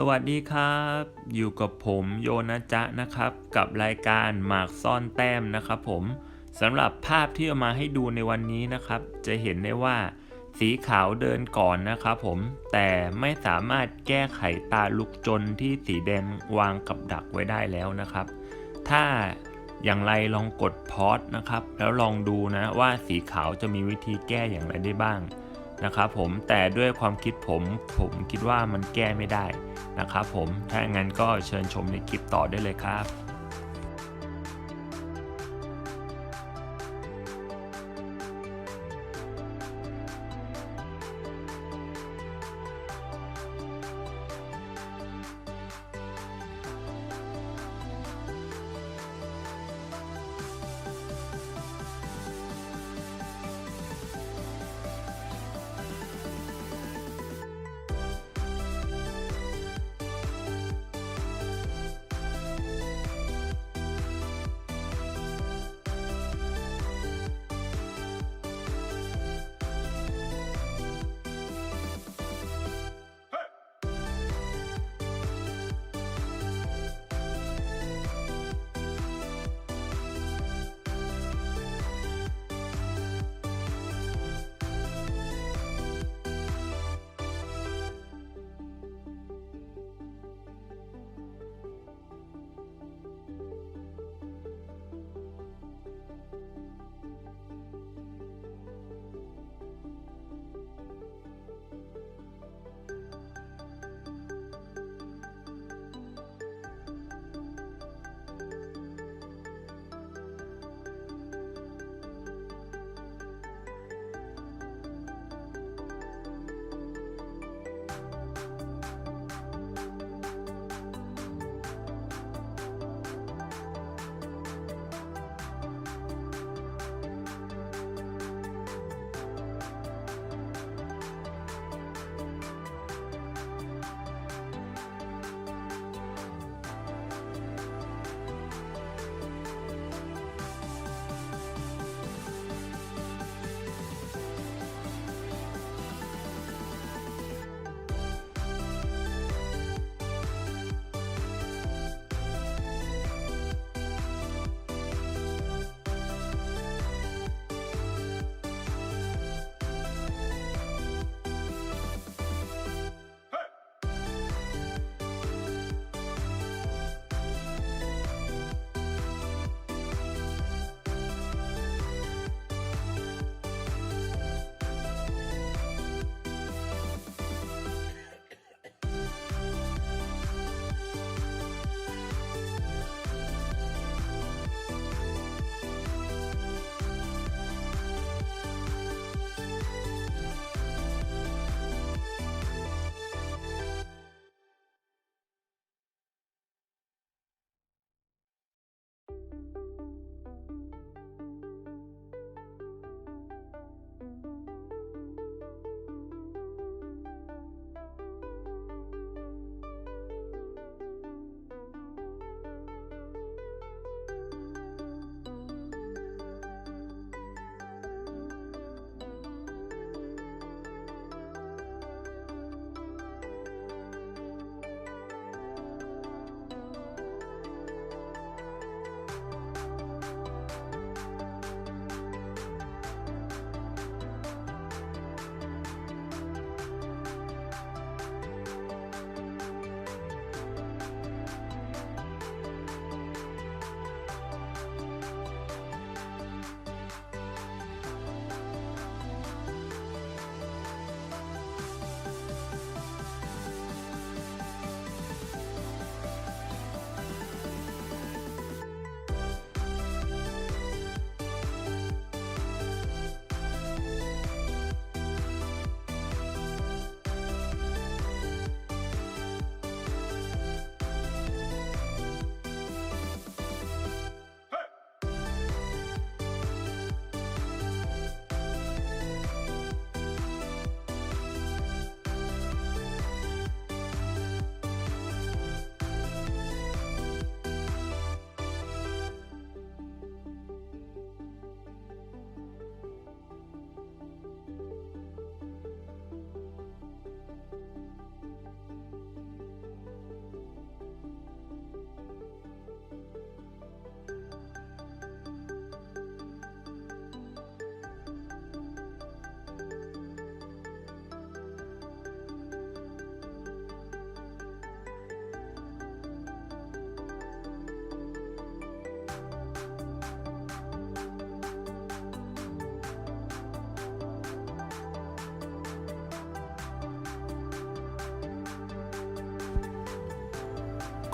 สวัสดีครับ อยู่กับผมโยนะจ๊ะนะครับ กับรายการหมากซ่อนแต้มนะครับผมสำหรับภาพที่เอามาให้ดูในวันนี้นะครับ จะเห็นได้ว่า สีขาวเดินก่อนนะครับผมแต่ไม่สามารถแก้ไขตาลุกจนที่สีแดงวางกับดักไว้ได้แล้วนะครับ ถ้าอย่างไรลองกดพอสนะครับ แล้วลองดูนะว่าสีขาวจะมีวิธีแก้อย่างไรได้บ้าง นะครับผมแต่ด้วยความคิดผมผมคิดว่ามันแก้ไม่ได้นะครับผมถ้าอย่างนั้นก็เชิญชมในคลิปต่อได้เลยครับ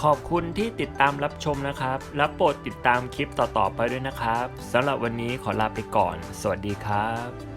ขอบคุณที่ติดตามรับชมนะครับ และโปรดติดตามคลิปต่อๆไปด้วยนะครับสำหรับวันนี้ขอลาไปก่อน สวัสดีครับ